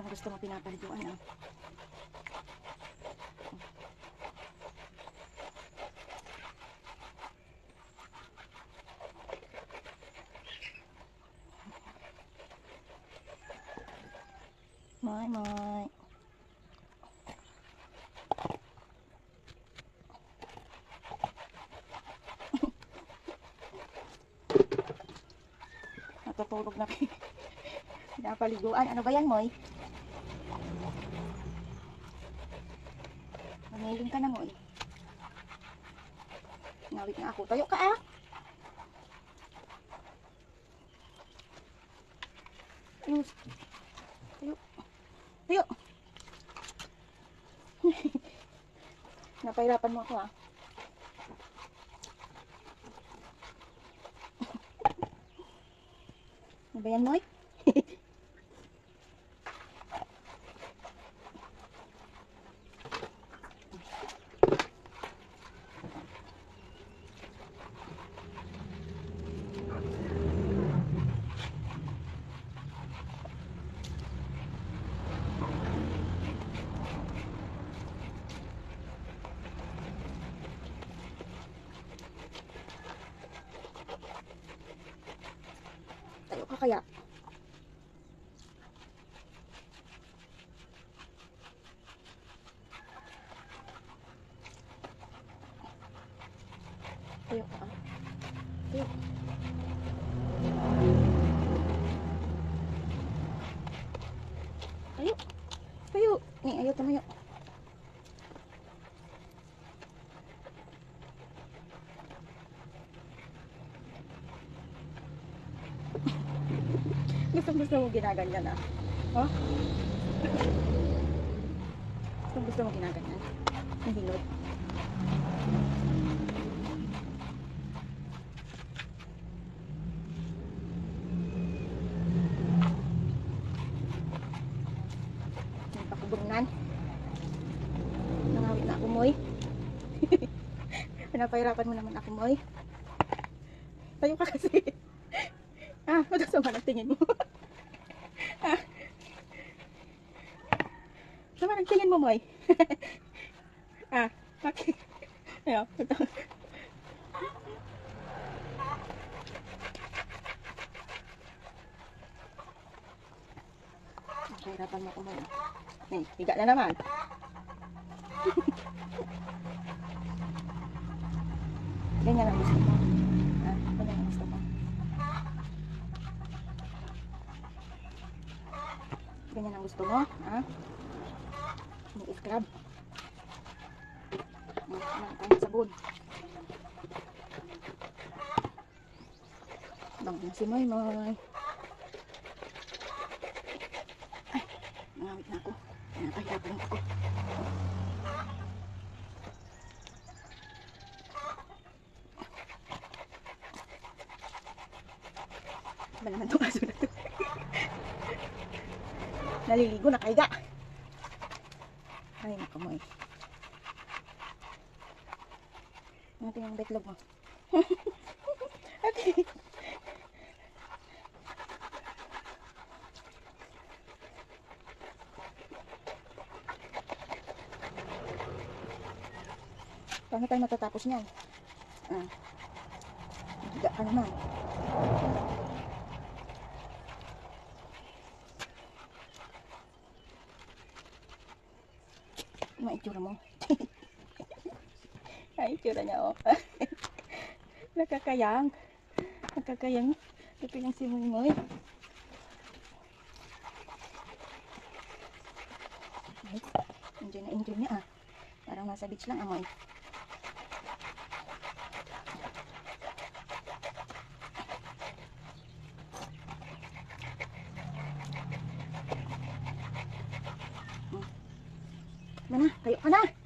gusto mo pinapaliguan ah. Moy, moy. Natutulog na kayo. Pinapaliguan. Ano ba yan, Moy? Mamiling ka na, Moy. Ngawit na ako. Tayo ka, ah. Ayun. Tayo. Tayo. Napahirapan mo ako, ah. Ano ba yan? Tayo ka kaya. Tayo ka. Tayo. Tayo. Tayo. Ni, ayaw tumayo. Gusto gusto mo ginaganyan ah. Oh? Gusto gusto mo ginaganyan. Nahilot. Nagpakubunan. Nangawit na ako, Moy. Pinapahirapan mo naman ako, Moy. Tayo ka kasi. Ah, magkasama ng tingin mo. ah. Sama ng tingin mo, Moy. ah, okay. Ayaw, ito. Hirapan mo Moy. Eh, higa na naman. Ganyan ang gusto mo. Ah, ganyan ang gusto mo. Ganyan ang gusto mo, ha? Ni-scrub. Kumain tayo si Moy Moy. Ay, nangawit na ako. Napahirapan ako. Ba naman itong aso na? Naliligo, nakahiga. Ay, naku mo eh. Natin ang betlog mo. okay. Paano tayo matatapos niyan? Ah. Higa ka naman. Ano itsura mo? Ay, itsura niya, oh. Nakakayang. Nakakayang. Nakakayang si Moy Moy. Enjoy na enjoy niya, ah. Parang nasa beach lang, amoy. Mana, kayo ka na.